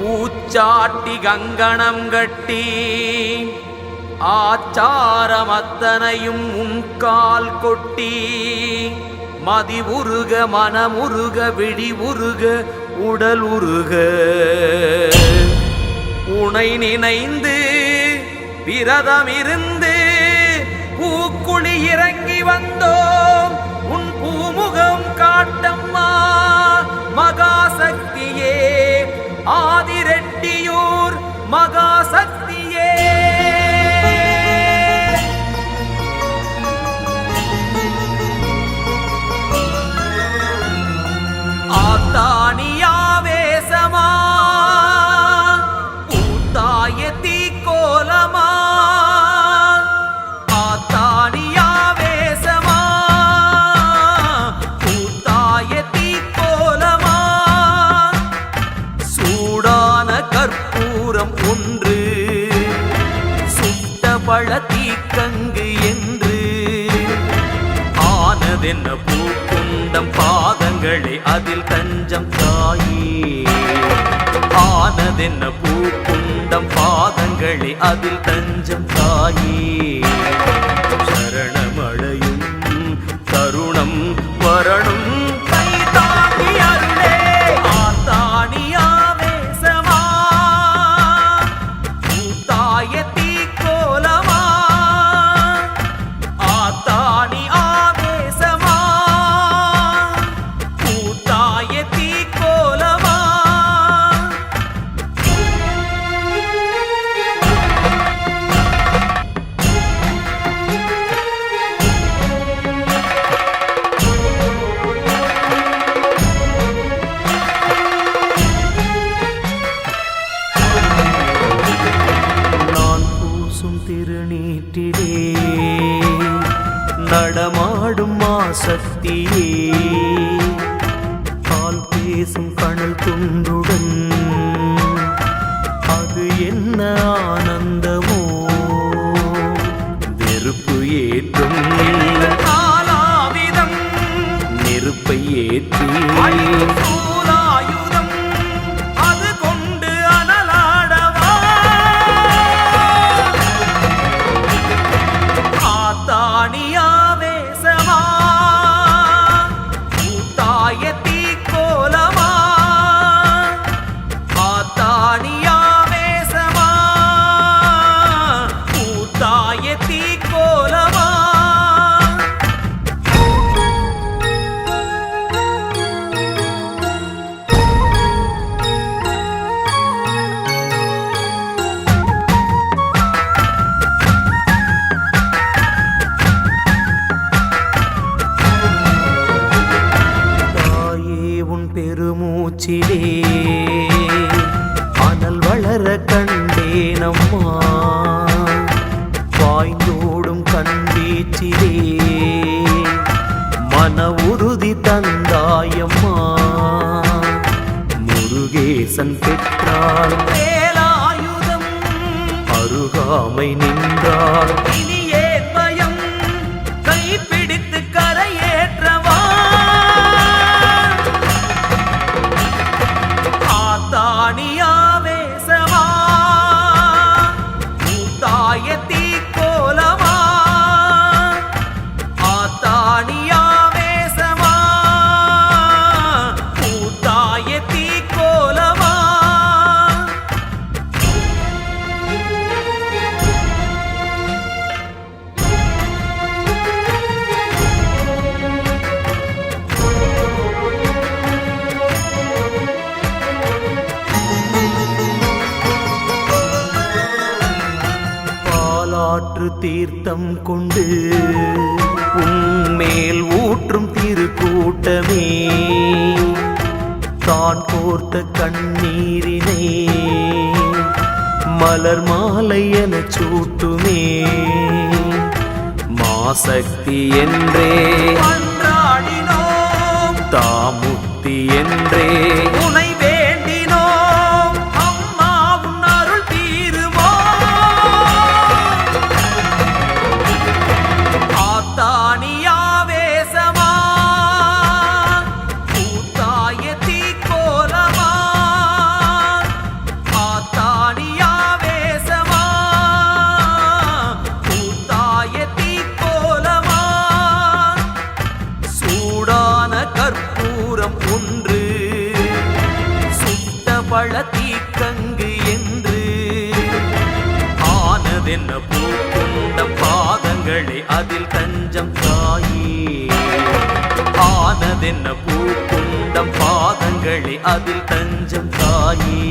பூச்சாட்டி கங்கணம் கட்டி ஆச்சாரமத்தனையும் உன்கால் கொட்டி மதி உருக மனமுருக விழி உருக உடல் உருக. உனை நினைந்து விரதமிருந்து அதென்ன பூக்குண்டம் பாதங்களே அதில் தஞ்சம் தாயே. ஆனதென்ன பூக்குண்டம் பாதங்களே அதில் தஞ்சம் தாயே. நீட்டிலே நடமாடும் மாசக்தியே பால் பேசும் கணல் துண்டுடன். அது என்ன அனல் வளர கண்டேனம்மா. பாய்ந்தோடும் கண்வீச்சிலே மன உறுதி தந்தாயம்மா. முருகேசன் பெற்றாள் வேலாயுதம். அருகாமை நின்றாள் தீர்த்தம் கொண்டு உன்மேல் ஊற்றும் திருக்கூட்டமே. தான் கோர்த்த கண்ணீரினை மலர் மாலை என சூட்டுமே. மாசக்தி என்றே தாமுக்தி என்றே. உனை பழ தீக்கங்கு என்று. ஆனதென்ன பூக்குண்ட பாதங்களே அதில் தஞ்சம் தாயே ஆனதென்ன பூக்குண்ட பாதங்களே அதில் தஞ்சம் தாயே